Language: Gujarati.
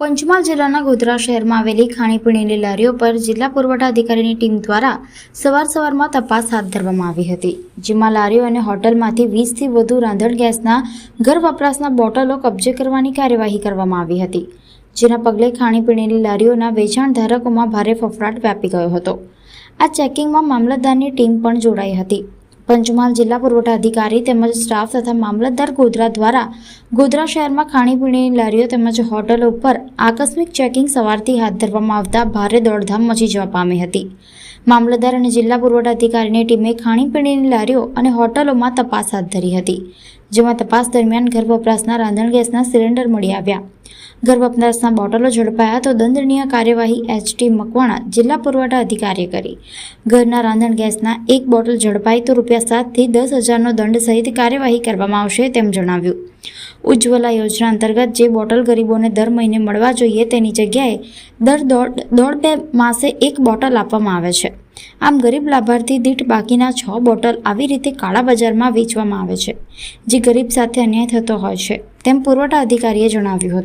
પંચમહાલ જિલ્લાના ગોધરા શહેરમાં આવેલી ખાણીપીણીની લારીઓ પર જિલ્લા પુરવઠા અધિકારીની ટીમ દ્વારા સવાર સવારમાં તપાસ હાથ ધરવામાં આવી હતી, જેમાં લારીઓ અને હોટલમાંથી વીસથી વધુ રાંધણ ગેસના, ઘર વપરાશના બોટલો કબજે કરવાની કાર્યવાહી કરવામાં આવી હતી, જેના પગલે ખાણીપીણીની લારીઓના વેચાણ ધારકોમાં ભારે ફફડાટ વ્યાપી ગયો હતો. આ ચેકિંગમાં મામલતદારની ટીમ પણ જોડાઈ હતી. પંચમહાલ જિલ્લા પુરવઠા અધિકારી તેમજ સ્ટાફ તથા મામલતદાર ગોધરા દ્વારા ગોધરા શહેરમાં ખાણીપીણીની લારીઓ તેમજ હોટલો ઉપર આકસ્મિક ચેકિંગ સવારથી હાથ ધરવામાં આવતા ભારે દોડધામ મચી જવા પામી હતી. મામલતદાર અને જિલ્લા પુરવઠા અધિકારીની ટીમે ખાણીપીણીની લારીઓ અને હોટલોમાં તપાસ હાથ ધરી હતી. જેમાં તપાસ દરમિયાન ઘર વપરાશના રાંધણ ગેસના સિલિન્ડર મળી આવ્યા. ઘર વપરાશના બોટલો ઝડપાયા તો દંડનીય કાર્યવાહી એચટી મકવાણા જિલ્લા પુરવઠા અધિકારીએ કરી. ઘરના રાંધણ ગેસના એક બોટલ ઝડપાઈ તો રૂપિયા સાતથી દસ હજારનો દંડ સહિત કાર્યવાહી કરવામાં આવશે તેમ જણાવ્યું. ઉજ્જવલા યોજના અંતર્ગત જે બોટલ ગરીબોને દર મહિને મળવા જોઈએ તેની જગ્યાએ દર દોઢ દોઢ બે માસે એક બોટલ આપવામાં આવે છે. આમ ગરીબ લાભાર્થી દીઠ બાકીના છ બોટલ આવી રીતે કાળા બજારમાં વેચવામાં આવે છે. જે ગરીબ સાથે અન્યાય થતો હોય છે. તેમ પુરવઠા અધિકારીએ જણાવ્યું હતું.